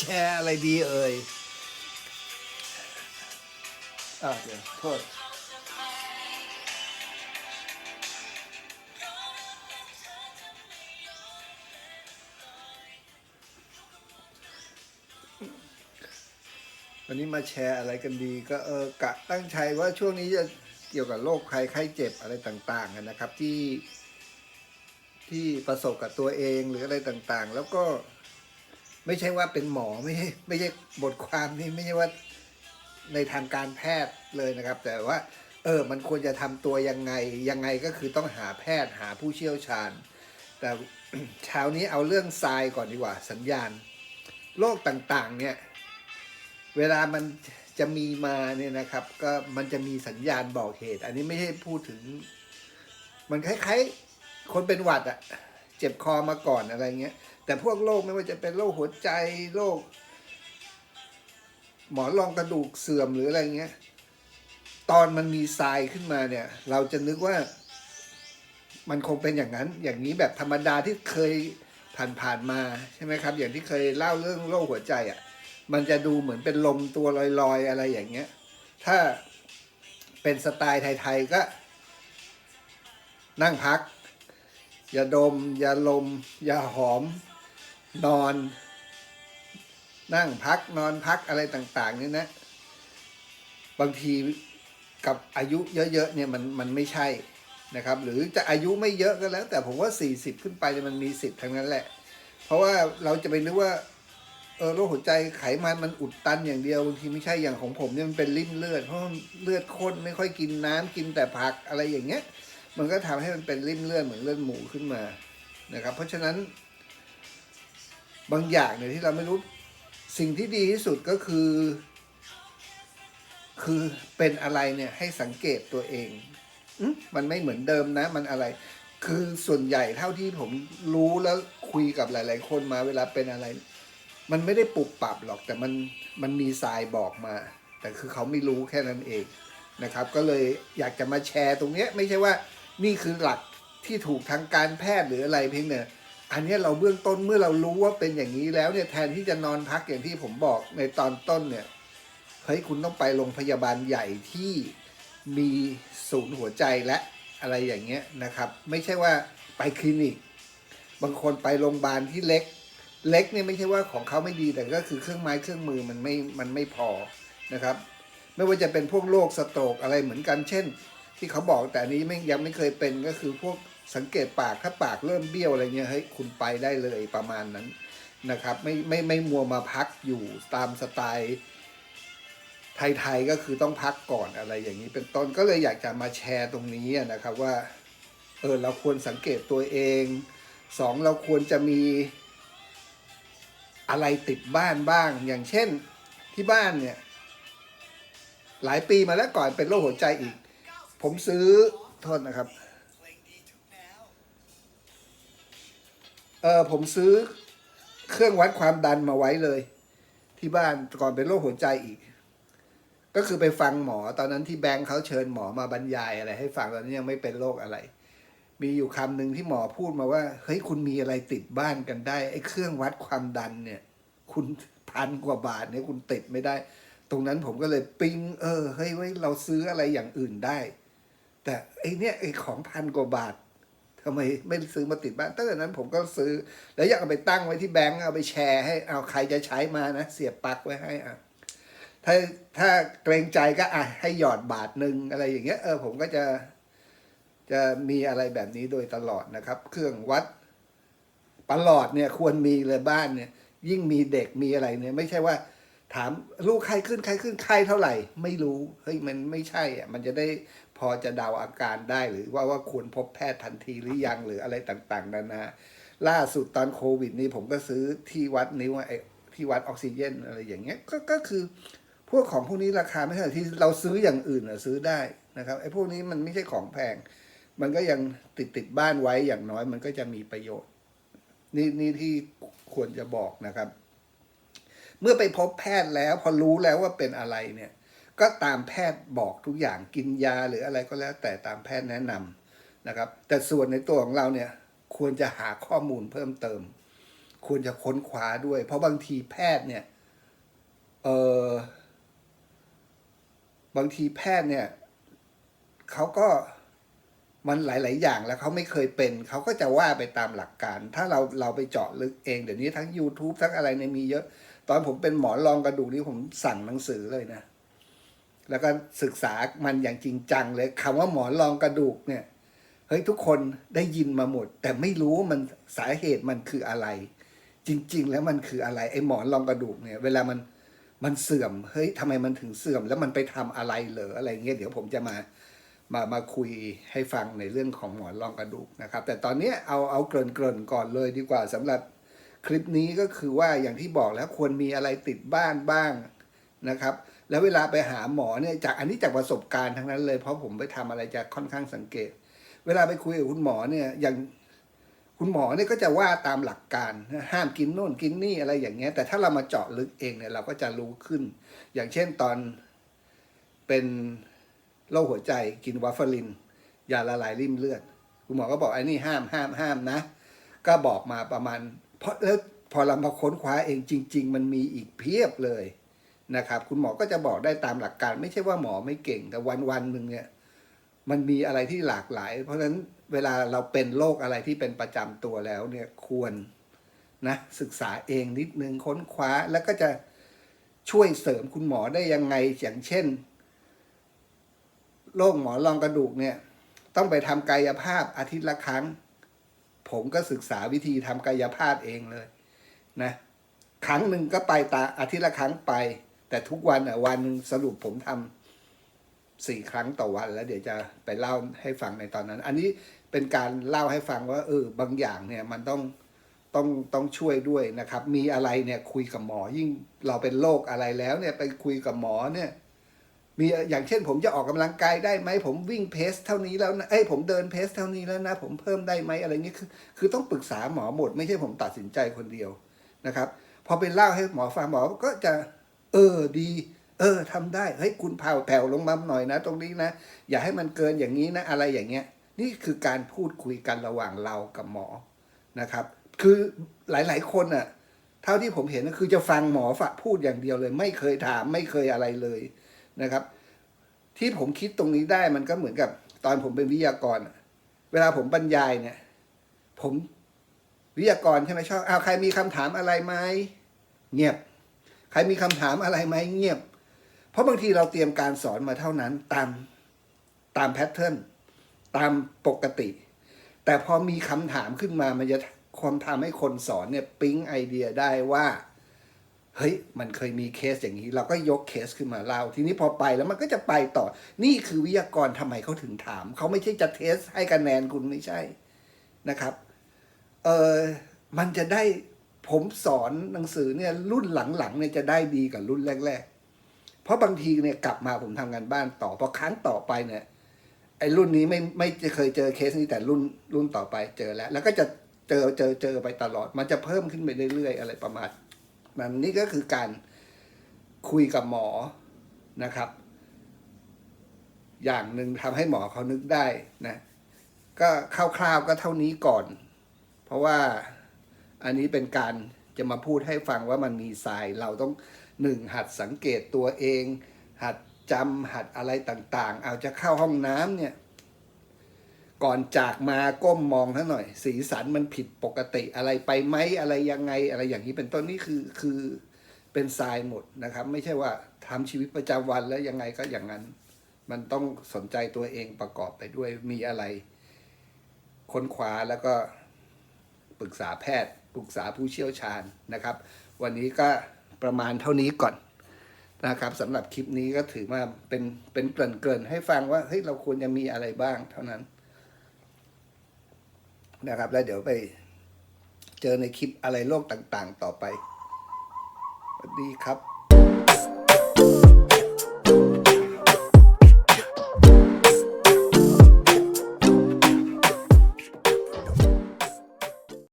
แชร์อะไรดีเอ่ยอะเดี๋ยวโทษวันนี้มาแชร์อะไรกันดีก็เออกะตั้งใจว่าช่วงนี้จะเกี่ยวกับโรคภัยไข้เจ็บอะไรต่างๆนะครับที่ที่ประสบกับตัวเองหรืออะไรต่างๆ แล้วก็ ไม่ใช่ว่าเป็นหมอไม่ใช่ไม่ใช่บทความนี้ไม่ใช่ว่าในทางการแพทย์เลยนะครับ แต่ว่า เออ มันควรจะทำตัวยังไงยังไงก็คือต้องหาแพทย์หาผู้เชี่ยวชาญ แต่เช้านี้เอาเรื่องทรายก่อนดีกว่า สัญญาณโรคต่างๆ เนี่ย เวลามันจะมีมาเนี่ยนะครับ ก็มันจะมีสัญญาณบอกเหตุ อันนี้ไม่ใช่พูดถึง มันคล้ายๆ คนเป็นหวัดอะ เจ็บคอมาก่อนอะไรเงี้ย แต่พวกโรคไม่ว่าจะเป็นโรคหัวใจโรคหมอนรองกระดูกเสื่อมหรืออะไรเงี้ย ตอนมันมีทรายขึ้นมาเนี่ย เราจะนึกว่า มันคงเป็นอย่างนั้น อย่างนี้แบบธรรมดาที่เคยผ่านๆมาใช่ไหมครับ อย่างที่เคยเล่าเรื่องโรคหัวใจอะ่ะ มันจะดูเหมือนเป็นลมตัวลอยๆอะไรอย่างเงี้ย ถ้าเป็นสไตล์ไทยๆก็นั่งพัก อย่าดม อย่าลม อย่าหอม นอน นั่งพักนอนพักอะไรต่าง ๆ นี่นะ บางทีกับอายุเยอะ ๆ เนี่ยมันมันไม่ใช่นะครับ หรือจะอายุไม่เยอะก็แล้ว แต่ผมว่า 40 ขึ้นไปเนี่ยมันมีสิทธิ์ทั้งนั้นแหละ เพราะว่าเราจะไปนึกว่าเออโรคหัวใจไขมันมันอุดตันอย่างเดียวบางทีไม่ใช่อย่างของผมเนี่ยมันเป็นริ่มเลือดเพราะเลือดข้นไม่ค่อยกินน้ำกินแต่ผักอะไรอย่างเงี้ย มันก็ทำให้มันเป็นริ่มเลือดเหมือนเลือดหมูขึ้นมานะครับ เพราะฉะนั้น บางอย่างเนี่ยที่เราไม่รู้สิ่งที่ดีที่สุดก็คือ คือเป็นอะไรเนี่ยให้สังเกตตัวเองอมมันไม่เหมือนเดิมนะ มันอะไร คือส่วนใหญ่เท่าที่ผมรู้แล้วคุยกับหลาย ๆ คนมาเวลาเป็นอะไร มันไม่ได้ปรับปรับหรอก แต่มันมันมีทรายบอกมา แต่คือเขาไม่รู้แค่นั้นเองนะครับ ก็เลยอยากจะมาแชร์ตรงเนี้ย ไม่ใช่ว่า นี่คือหลักที่ถูกทางการแพทย์หรืออะไรเพียงเนี่ยอันนี้เราเบื้องต้นเมื่อเรารู้ว่าเป็นอย่างนี้แล้วเนี่ยแทนที่จะนอนพักอย่างที่ผมบอกในตอนต้นเนี่ยเฮ้ยคุณต้องไปโรงพยาบาลใหญ่ที่มีศูนย์หัวใจและอะไรอย่างเงี้ยนะครับ ไม่ใช่ว่าไปคลินิก บางคนไปโรงพยาบาลที่เล็ก เล็กเนี่ยไม่ใช่ว่าของเขาไม่ดีแต่ก็คือเครื่องไม้เครื่องมือมันไม่มันไม่พอนะครับ ไม่ว่าจะเป็นพวกโรคสโตรกอะไรเหมือนกัน เช่น ที่เขาบอกแต่นนี้ไม่ยังไม่เคยเป็นก็คือพวกสังเกตปากถ้าปากเริ่มเบี้ยวอะไรเงี้ยเฮ้ยคุณไปได้เลยประมาณนั้นนะครับ ไม่ไม่ไม่มัวมาพักอยู่ตามสไตล์ไทยๆก็คือต้องพักก่อนอะไรอย่างนี้เป็นต้นก็เลยอยากจะมาแชร์ตรงนี้นะครับว่าเออเราควรสังเกตตัวเองสองเราควรจะมีอะไรติดบ้านบ้าง อย่างเช่นที่บ้านเนี่ย หลายปีมาแล้วก่อนเป็นโรคหัวใจอีก ผมซื้อโทษนะครับ เออผมซื้อเครื่องวัดความดันมาไว้เลย ที่บ้านก่อนเป็นโรคหัวใจอีก ก็คือไปฟังหมอตอนนั้นที่แบงค์เขาเชิญหมอมาบรรยายอะไร ให้ฟังตอนนั้ยังไม่เป็นโรคอะไร มีอยู่คำหนึ่งที่หมอพูดมาว่าเฮ้ยคุณมีอะไรติดบ้านกันได้ไอ้เครื่องวัดความดันเนี่ย คุณพันกว่าบาทเนี่ยคุณติดไม่ได้ ตรงนั้นผมก็เลยปิ๊งเออเฮ้ยไว้ยเราซื้ออะไรอย่างอื่นได้ แต่ไอเนี่ยไอของพันกว่าบาททำไมไม่ซื้อมาติดบ้านตั้งแต่นั้นผมก็ซื้อ แล้วอยากเอาไปตั้งไว้ที่แบงก์เอาไปแชร์ให้เอาใครจะใช้มานะ เสียบปลั๊กไว้ให้อะถ้าถ้าเกรงใจก็อะให้หยอดบาทหนึ่งอะไรอย่างเงี้ยเออผมก็จะจะมีอะไรแบบนี้โดยตลอดนะครับ เครื่องวัดประหลอดเนี่ยควรมีเลยบ้านเนี่ย ยิ่งมีเด็กมีอะไรเนี่ย ไม่ใช่ว่า ถามลูกใครขึ้นใครขึ้นใครเท่าไหร่ ไม่รู้เฮ้ยมันไม่ใช่อะมันจะได้ พอจะเดาอาการได้หรือว่าว่าควรพบแพทย์ทันทีหรือยังหรืออะไรต่างๆนานาล่าสุดตอนโควิดนี่ผมก็ซื้อที่วัดนิ้วไอ้ที่วัดออกซิเจนอะไรอย่างเงี้ยก็ก็คือ พวกของพวกนี้ราคาไม่เท่าที่เราซื้ออย่างอื่นอะซื้อได้นะครับไอ้พวกนี้มันไม่ใช่ของแพง มันก็ยังติดติดบ้านไว้อย่างน้อยมันก็จะมีประโยชน์ นี่นี่ที่ควรจะบอกนะครับ เมื่อไปพบแพทย์แล้วพอรู้แล้วว่าเป็นอะไรเนี่ย ก็ตามแพทย์บอกทุกอย่างกินยาหรืออะไรก็แล้ว แต่ตามแพทย์แนะนำนะครับ แต่ส่วนในตัวของเราเนี่ยควรจะหาข้อมูลเพิ่มเติม ควรจะค้นคว้าด้วย เพราะบางทีแพทย์เนี่ยเออบางทีแพทย์เนี่ยเขาก็มันหลาย ๆ อย่างแล้วเขาไม่เคยเป็นเขาก็จะว่าไปตามหลักการ ถ้าเราเราไปเจาะลึกเองเดี๋ยวนี้ทั้ง YouTube ทั้งอะไรเนี่ยมีเยอะ ตอนผมเป็นหมอรองกระดูกนี่ผมสั่งหนังสือเลยนะ แล้วก็ศึกษามันอย่างจริงจังเลยคำว่าหมอนรองกระดูกเนี่ยเฮ้ยทุกคนได้ยินมาหมด แต่ไม่รู้มันสาเหตุมันคืออะไร จริง ๆ แล้วมันคืออะไรไอ้หมอนรองกระดูกเนี่ย เวลามันมันเสื่อมเฮ้ยทำไมมันถึงเสื่อม แล้วมันไปทำอะไรเหรออะไรเงี้ยเดี๋ยวผมจะมามามาคุยให้ฟังในเรื่องของหมอนรองกระดูกนะครับ แต่ตอนนี้เอาเอาเกริ่นเกริ่นๆก่อนเลยดีกว่าสำหรับคลิปนี้ก็คือว่าอย่างที่บอกแล้วควรมีอะไรติดบ้านบ้างนะครับ แล้วเวลาไปหาหมอเนี่ยจากอันนี้จากประสบการณ์ทั้งนั้นเลยเพราะผมไปทำอะไรจะค่อนข้างสังเกต เวลาไปคุยกับคุณหมอเนี่ยอย่างคุณหมอเนี่ยก็จะว่าตามหลักการห้ามกินโน่นกินนี่อะไรอย่างเงี้ยแต่ถ้าเรามาเจาะลึกเองเนี่ยเราก็จะรู้ขึ้น อย่างเช่นตอนเป็นโรคหัวใจกินวาฟารินยาละลายริ่มเลือด คุณหมอก็บอกไอ้นี่ห้ามห้ามห้ามนะ ก็บอกมาประมาณ เพราะแล้วพอเรามาค้นคว้าเองจริง ๆ มันมีอีกเพียบเลย นะครับคุณหมอก็จะบอกได้ตามหลักการ ไม่ใช่ว่าหมอไม่เก่งแต่วันวันๆหนึ่งเนี่ยมันมีอะไรที่หลากหลาย เพราะฉะนั้นเวลาเราเป็นโรคอะไรที่เป็นประจำตัวแล้วเนี่ยควรนะศึกษาเองนิดนึงค้นคว้าแล้วก็จะช่วยเสริมคุณหมอได้ยังไงอย่างเช่นโรคหมอนรองกระดูกเนี่ยต้องไปทำกายภาพอาทิตย์ละครั้ง ผมก็ศึกษาวิธีทำกายภาพเองเลยนะครั้งหนึ่งก็ไปตาอาทิตย์ละครั้งไป แต่ทุกวันอะวันหนึ่งสรุปผมทำสี่ครั้งต่อวัน แล้วเดี๋ยวจะไปเล่าให้ฟังในตอนนั้น อันนี้เป็นการเล่าให้ฟังว่าเออบางอย่างเนี่ยมันต้องต้องต้องช่วยด้วยนะครับ มีอะไรเนี่ยคุยกับหมอยิ่งเราเป็นโรคอะไรแล้วเนี่ยไปคุยกับหมอเนี่ยมีอย่างเช่น ผมจะออกกำลังกายได้ไหมผมวิ่งเพสเท่านี้แล้วนะเอ้ยผมเดินเพสเท่านี้แล้วนะ ผมเพิ่มได้ไหมอะไรเงี้ยคือคือต้องปรึกษาหมอหมด ไม่ใช่ผมตัดสินใจคนเดียวนะครับ พอไปเล่าให้หมอฟังหมอก็จะ เออดี เออทำได้เฮ้ยคุณเผาแผ่วลงมาหน่อยนะ ตรงนี้นะ อย่าให้มันเกินอย่างนี้นะ อะไรอย่างเงี้ย นี่คือการพูดคุยกันระหว่างเรากับหมอนะครับ คือหลายๆคนอะเท่าที่ผมเห็นก็คือจะฟังหมอฝะพูดอย่างเดียวเลย ไม่เคยถามไม่เคยอะไรเลยนะครับ ที่ผมคิดตรงนี้ได้มันก็เหมือนกับ ตอนผมเป็นวิทยากร เวลาผมบรรยายเนี่ย ผมวิทยากรใช่ไหมชอบอ้าวใครมีคำถามอะไรไหมเงียบ ใครมีคำถามอะไรไหมเงียบ เพราะบางทีเราเตรียมการสอนมาเท่านั้นตามตามแพทเทิร์นตามปกติ แต่พอมีคำถามขึ้นมามันจะความทำให้คนสอนเนี่ยปิ๊งไอเดียได้ว่าเฮ้ยมันเคยมีเคสอย่างนี้ เราก็ยกเคสขึ้นมาเล่า ทีนี้พอไปแล้วมันก็จะไปต่อ นี่คือวิทยากรทำไมเขาถึงถาม เขาไม่ใช่จะเทสให้คะแนนคุณไม่ใช่นะครับ เออมันจะได้ ผมสอนหนังสือเนี่ยรุ่นหลังๆเนี่ยจะได้ดีกับรุ่นแรก ๆ เพราะบางทีเนี่ยกลับมาผมทำงานบ้านต่อพอครั้งต่อไปเนี่ยไอ้รุ่นนี้ไม่ไม่เคยเจอเคสนี้แต่รุ่นรุ่นต่อไปเจอแล้ว แล้วก็จะเจอเจอเจอไปตลอด มันจะเพิ่มขึ้นไปเรื่อยๆ อะไรประมาณนั้นนี่ก็คือการคุยกับหมอนะครับ อย่างหนึ่งทำให้หมอเขานึกได้นะ ก็คร่าวๆก็เท่านี้ก่อน เพราะว่า อันนี้เป็นการจะมาพูดให้ฟังว่ามันมีทรายเราต้องหนึ่งหัดสังเกตตัวเอง หัดจำหัดอะไรต่างๆ เอาจะเข้าห้องน้ำเนี่ย ก่อนจากมาก้มมองท่าหน่อย สีสันมันผิดปกติอะไรไปไหมอะไรยังไงอะไรอย่างนี้เป็นต้นนี่คือคือเป็นทรายหมดนะครับ ไม่ใช่ว่าทำชีวิตประจำวันแล้วยังไงก็อย่างนั้น มันต้องสนใจตัวเองประกอบไปด้วยมีอะไร ค้นคว้าแล้วก็ปรึกษาแพทย์ ปรึกษาผู้เชี่ยวชาญนะครับ วันนี้ก็ประมาณเท่านี้ก่อนนะครับสำหรับคลิปนี้ก็ถือว่าเป็นเป็นเกริ่นเกินให้ฟังว่าเฮ้ยเราควรจะมีอะไรบ้าง เท่านั้นนะครับ แล้วเดี๋ยวไปเจอในคลิปอะไรโลกต่างๆ ต่อไปสวัสดีครับ